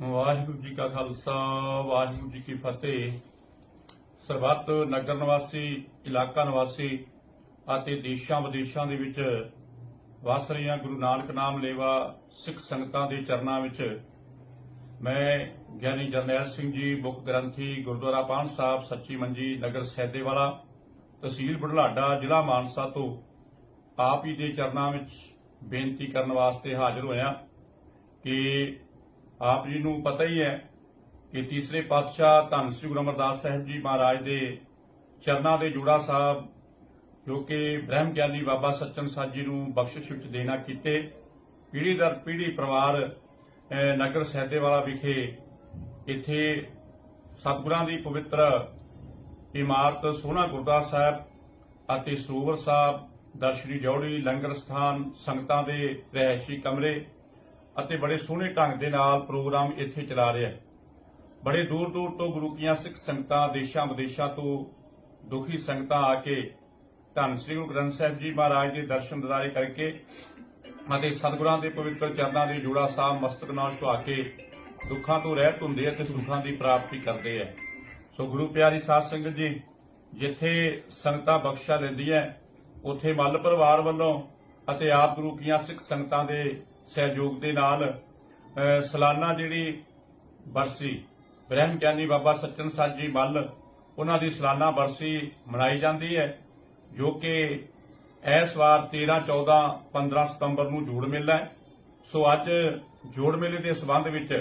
ਵਾਹਿਗੁਰੂ ਜੀ ਕਾ ਖਾਲਸਾ, ਵਾਹਿਗੁਰੂ ਜੀ ਕੀ ਫਤਿਹ। ਸਰਬੱਤ ਨਗਰ ਨਿਵਾਸੀ, ਇਲਾਕਾ ਨਿਵਾਸੀ ਅਤੇ ਦੇਸ਼ਾਂ ਵਿਦੇਸ਼ਾਂ ਦੇ ਵਿੱਚ ਵਸ ਰਹੀਆਂ ਗੁਰੂ ਨਾਨਕ ਨਾਮ ਲੇਵਾ ਸਿੱਖ ਸੰਗਤਾਂ ਦੇ ਚਰਨਾਂ ਵਿੱਚ ਮੈਂ ਗਿਆਨੀ ਜਰਨੈਲ ਸਿੰਘ ਜੀ, ਮੁੱਖ ਗ੍ਰੰਥੀ ਗੁਰਦੁਆਰਾ ਪਾਣ ਸਾਹਿਬ, ਸੱਚੀ ਮੰਜੀ ਨਗਰ ਸੈਦੇਵਾਲਾ, ਤਹਿਸੀਲ ਬੁਢਲਾਡਾ, ਜ਼ਿਲ੍ਹਾ ਮਾਨਸਾ ਤੋਂ ਆਪ ਹੀ ਦੇ ਚਰਨਾਂ ਵਿੱਚ ਬੇਨਤੀ ਕਰਨ ਵਾਸਤੇ ਹਾਜ਼ਰ ਹੋਇਆ ਕਿ ਆਪ ਜੀ ਨੂੰ ਪਤਾ ਹੀ ਹੈ ਕਿ ਤੀਸਰੇ ਪਾਤਸ਼ਾਹ ਧੰਨ ਸ੍ਰੀ ਗੁਰੂ ਅਮਰਦਾਸ ਸਾਹਿਬ ਜੀ ਮਹਾਰਾਜ ਦੇ ਚਰਨਾਂ ਦੇ ਜੋੜਾ ਸਾਹਿਬ, ਜੋ ਕਿ ਬ੍ਰਹਮ ਗਿਆਨੀ ਬਾਬਾ ਸੱਚਨ ਸਾਹਿਬ ਜੀ ਨੂੰ ਬਖਸ਼ਿਸ਼ ਵਿੱਚ ਦੇਣਾ ਕੀਤੇ ਪੀੜੀ ਦਰ ਪੀੜੀ ਪਰਿਵਾਰ ਨਗਰ ਸਹਿਦੇਵਾਲਾ ਵਿਖੇ ਇੱਥੇ ਸਤਿਗੁਰਾਂ ਦੀ ਪਵਿੱਤਰ ਇਮਾਰਤ ਸੋਹਣਾ ਗੁਰਦਾਸ ਸਾਹਿਬ ਅਤੇ ਸਰੋਵਰ ਸਾਹਿਬ ਦਰਸ਼ਨੀ ਜੋੜੀ ਲੰਗਰ ਸਥਾਨ ਸੰਗਤਾਂ ਦੇ ਰਹਿائشੀ ਕਮਰੇ ਅਤੇ ਬੜੇ ਸੋਹਣੇ ਢੰਗ ਦੇ ਨਾਲ ਪ੍ਰੋਗਰਾਮ ਇੱਥੇ ਚਲਾ ਰਿਹਾ ਹੈ। ਬੜੇ ਦੂਰ ਦੂਰ ਤੋਂ ਗੁਰੂ ਕੀਆਂ ਸਿੱਖ ਸੰਗਤਾਂ, ਦੇਸ਼ਾਂ ਵਿਦੇਸ਼ਾਂ ਤੋਂ ਦੁਖੀ ਸੰਗਤਾਂ ਆ ਕੇ ਧੰਨ ਸ੍ਰੀ ਗੁਰੂ ਗ੍ਰੰਥ ਸਾਹਿਬ ਜੀ ਮਹਾਰਾਜ ਦੇ ਦਰਸ਼ਨ ਦਿਦਾਰੇ ਕਰਕੇ ਅਤੇ ਸਤਿਗੁਰਾਂ ਦੇ ਪਵਿੱਤਰ ਚਰਨਾਂ ਦੇ ਜੋੜਾ ਸਾਹਿਬ ਮਸਤਕ ਨਾਲ ਛੁਆ ਕੇ ਦੁੱਖਾਂ ਤੋਂ ਰਹਿਤ ਹੁੰਦੇ ਅਤੇ ਸੁੱਖਾਂ ਦੀ ਪ੍ਰਾਪਤੀ ਕਰਦੇ ਹੈ ਸੋ ਗੁਰੂ ਪਿਆਰੀ ਸਾਧ ਸੰਗਤ ਜੀ, ਜਿੱਥੇ ਸੰਗਤਾਂ ਬਖਸ਼ਾ ਲੈਂਦੀਆਂ, ਉਥੇ ਮੱਲ ਪਰਿਵਾਰ ਵੱਲੋਂ ਅਤੇ ਆਪ ਗੁਰੂ ਕੀਆਂ ਸਿੱਖ ਸੰਗਤਾਂ ਦੇ ਸਹਿਯੋਗ ਦੇ ਨਾਲ ਸਾਲਾਨਾ ਜਿਹੜੀ ਬਰਸੀ, ਬ੍ਰਹਮ ਗਿਆਨੀ ਬਾਬਾ ਸੱਚਨ ਸਾਧ ਜੀ ਮੱਲ, ਉਹਨਾਂ ਦੀ ਸਾਲਾਨਾ ਬਰਸੀ ਮਨਾਈ ਜਾਂਦੀ ਹੈ, ਜੋ ਕਿ ਇਸ ਵਾਰ 13 14 15 ਸਤੰਬਰ ਨੂੰ ਜੋੜ ਮੇਲਾ ਹੈ। ਸੋ ਅੱਜ ਜੋੜ ਮੇਲੇ ਦੇ ਸਬੰਧ ਵਿੱਚ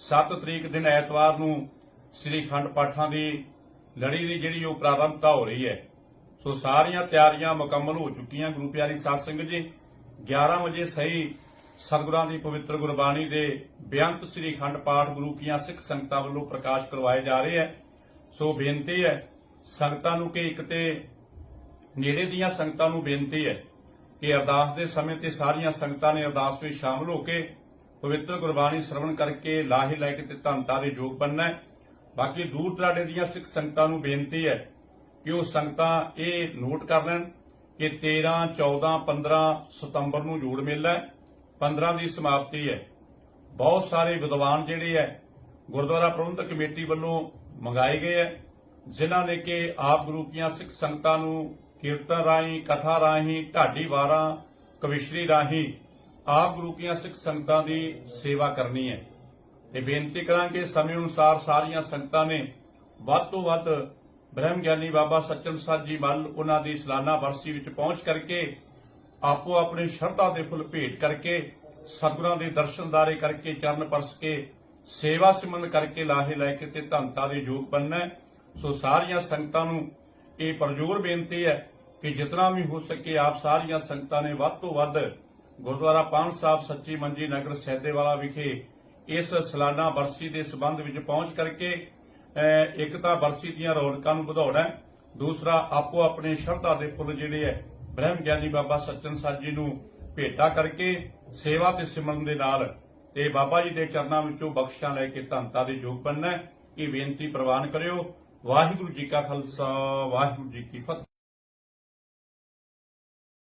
7 ਤਰੀਕ ਦਿਨ ਐਤਵਾਰ ਨੂੰ ਸ੍ਰੀ ਖੰਡ ਪਾਠਾਂ ਦੀ ਲੜੀ ਦੀ ਜਿਹੜੀ ਉਹ ਪ੍ਰਾਰੰਭਤਾ ਹੋ ਰਹੀ ਹੈ। ਸੋ ਸਾਰੀਆਂ ਤਿਆਰੀਆਂ ਮੁਕੰਮਲ ਹੋ ਚੁੱਕੀਆਂ ਗੁਰੂ ਪਿਆਰੀ ਸਾਧ ਸੰਗਤ ਜੀ। 11 ਵਜੇ ਸਹੀ ਸਤਿਗੁਰਾਂ ਦੀ ਪਵਿੱਤਰ ਗੁਰਬਾਣੀ ਦੇ ਬੇਅੰਤ ਸ੍ਰੀ ਖੰਡ ਪਾਠ ਗੁਰੂ ਕੀਆਂ ਸਿੱਖ ਸੰਗਤਾਂ ਵੱਲੋਂ ਪ੍ਰਕਾਸ਼ ਕਰਵਾਏ ਜਾ ਰਹੇ ਹੈ। ਸੋ ਬੇਨਤੀ ਹੈ, ਸੰਗਤਾਂ ਨੂੰ ਕਿ ਇੱਕ ਤੇ ਨੇੜੇ ਦੀਆਂ ਸੰਗਤਾਂ ਨੂੰ ਬੇਨਤੀ ਹੈ ਕਿ ਅਰਦਾਸ ਦੇ ਸਮੇਂ ਤੇ ਸਾਰੀਆਂ ਸੰਗਤਾਂ ਨੇ ਅਰਦਾਸ ਵਿੱਚ ਸ਼ਾਮਲ ਹੋ ਕੇ ਪਵਿੱਤਰ ਗੁਰਬਾਣੀ ਸ਼ਰਵਣ ਕਰਕੇ ਲਾਹੇ ਲਾਇਕ ਤੇ ਧੰਨਤਾ ਦੇ ਯੋਗ ਬਣਨਾ ਹੈ। ਬਾਕੀ ਦੂਰ ਦਰਾਡੇ ਦੀਆਂ ਸਿੱਖ ਸੰਗਤਾਂ ਨੂੰ ਬੇਨਤੀ ਹੈ ਕਿ ਉਹ ਸੰਗਤਾਂ ਇਹ ਨੋਟ ਕਰ ਲੈਣ ਕਿ 13 14 15 ਸਤੰਬਰ ਨੂੰ ਜੋੜ ਮੇਲਾ ਹੈ। 15 ਦੀ ਸਮਾਪਤੀ ਹੈ। ਬਹੁਤ ਸਾਰੇ ਵਿਦਵਾਨ ਜਿਹੜੇ ਹੈ, ਗੁਰਦੁਆਰਾ ਪ੍ਰਬੰਧਕ ਕਮੇਟੀ ਵੱਲੋਂ ਮੰਗਾਏ ਗਏ ਹੈ, ਜਿਨ੍ਹਾਂ ਨੇ ਕਿ ਆਪ ਗੁਰੂ ਕੀਆਂ ਸਿੱਖ ਸੰਗਤਾਂ ਨੂੰ ਕੀਰਤਨ ਰਾਹੀਂ, ਕਥਾ ਰਾਹੀਂ, ਢਾਡੀ ਵਾਰਾਂ, ਕਵਿਸ਼ਰੀ ਰਾਹੀਂ ਆਪ ਗੁਰੂ ਕੀਆਂ ਸਿੱਖ ਸੰਗਤਾਂ ਦੀ ਸੇਵਾ ਕਰਨੀ ਹੈ। ਤੇ ਬੇਨਤੀ ਕਰਾਂਗੇ ਸਮੇਂ ਅਨੁਸਾਰ ਸਾਰੀਆਂ ਸੰਗਤਾਂ ਨੇ ਵੱਧ ਤੋਂ ਵੱਧ ਬ੍ਰਹਮ ਗਿਆਨੀ ਬਾਬਾ ਸੱਚਨ ਸਾਧ ਜੀ ਮੱਲ ਉਹਨਾਂ ਦੀ ਸਾਲਾਨਾ ਵਰਸੀ ਵਿੱਚ ਪਹੁੰਚ ਕਰਕੇ ਆਪੋ ਆਪਣੇ ਸ਼ਰਧਾ ਦੇ ਫੁੱਲ ਭੇਟ ਕਰਕੇ ਸਤਿਗੁਰਾਂ ਦੇ ਦਰਸ਼ਨਦਾਰੇ ਕਰਕੇ ਚਰਨ ਪਰਸ ਕੇ ਸੇਵਾ ਸਿਮਰਨ ਕਰਕੇ ਲਾਹੇ ਲੈ ਕੇ ਤੇ ਧੰਨਤਾ ਦੇ ਯੋਗ ਬਣਨਾ ਸੋ ਸਾਰੀਆਂ ਸੰਗਤਾਂ ਨੂੰ ਇਹ ਪਰਜੋਰ ਬੇਨਤੀ ਹੈ ਕਿ ਜਿਤਨਾ ਵੀ ਹੋ ਸਕੇ ਆਪ ਸਾਰੀਆਂ ਸੰਗਤਾਂ ਨੇ ਵੱਧ ਤੋਂ ਵੱਧ ਗੁਰਦੁਆਰਾ ਪਾਨ ਸਾਹਿਬ ਸੱਚੀ ਮੰਜੀ ਨਗਰ ਸੈਦੇਵਾਲਾ ਵਿਖੇ ਇਸ ਸਲਾਨਾ ਬਰਸੀ ਦੇ ਸਬੰਧ ਵਿੱਚ ਪਹੁੰਚ ਕਰਕੇ ਅਹ, ਇੱਕ ਤਾਂ ਬਰਸੀ ਦੀਆਂ ਰੌਣਕਾਂ ਨੂੰ ਵਧਾਉਣਾ ਦੂਸਰਾ ਆਪੋ ਆਪਣੇ ਸ਼ਰਧਾ ਦੇ ਫੁੱਲ ਜਿਹੜੇ ਹੈ ਬ੍ਰਹਮ ਗਿਆਨੀ ਬਾਬਾ ਸੱਚਨ ਸਾਧ ਜੀ ਨੂੰ ਭੇਟਾ ਕਰਕੇ ਸੇਵਾ ਤੇ ਸਿਮਰਨ ਦੇ ਨਾਲ ਤੇ ਬਾਬਾ ਜੀ ਦੇ ਚਰਨਾਂ ਵਿੱਚੋਂ ਬਖਸ਼ਾਂ ਲੈ ਕੇ ਧੰਨਤਾ ਦੇ ਯੋਗ ਬਣਨਾ ਇਹ ਬੇਨਤੀ ਪ੍ਰਵਾਨ ਕਰਿਓ। ਵਾਹਿਗੁਰੂ ਜੀ ਕਾ ਖਾਲਸਾ, ਵਾਹਿਗੁਰੂ ਜੀ ਕੀ ਫਤਿਹ।